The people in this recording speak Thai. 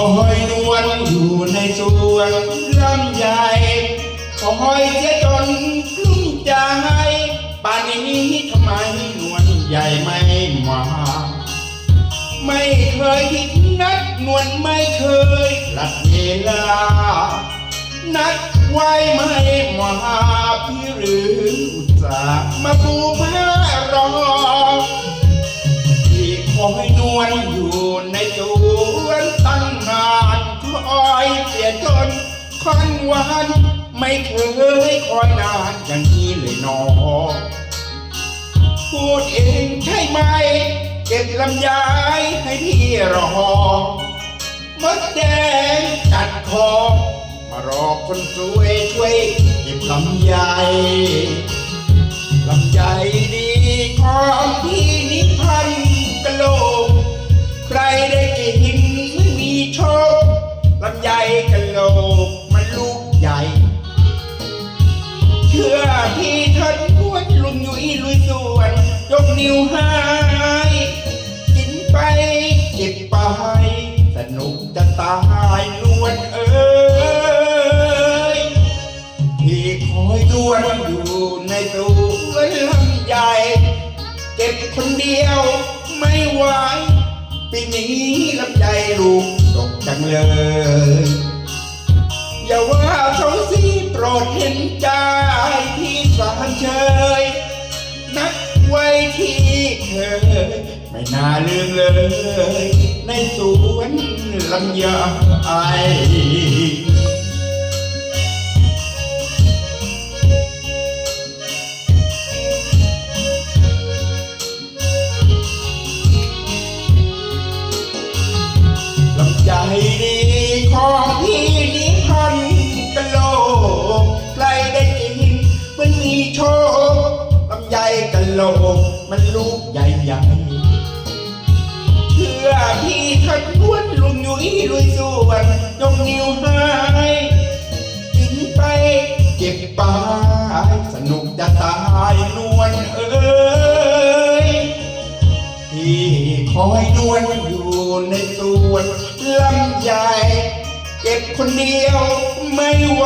อหอยนวลอยู่ในสวนลำใหญ่คอยเสียจนกลุ้มใจป่านนี้ทำไมนวลใหญ่ไม่มา ไม่เคยคิดนัดนวลไม่เคยหลัดเวลา นัดไว้ไม่มาพี่หรืออุตส่าห์มาปูผ้าานไม่เคยคอยนานอย่างนี้เลยหนอพูดเองใช่ไหม เก็บลำไยให้พี่รอมดแดงตัดคอมารอคนสวยช่วยเก็บลำไยลำไย นิ้วให้กินไปเก็บไป สนุกจะตายนวลเอ้ยที่คอยนวลอยู่ในสวนลำใหญ่ เก็บคนเดียวไม่ไหวปีนี้ลำไยลูกตกจังเลย อย่าว่าเขาสิโปรดเห็นใจที่สารเชย เคยไม่น่าลืมเลย ในสวนลำไยลำไยดีของพี่นิพันธ์กะโลกใครได้กินมันมีโชคลำไยกะโลก มันลูกใหญ่ใหญ่เพื่อพี่ทันล้วนลุงยุ้ยลุยส่วนยกนิ้วให้กินไปเก็บไปสนุกจะตายนวลเอ้ยที่คอยนวลอยู่ในสวนลำใหญ่เก็บคนเดียวไม่ไหว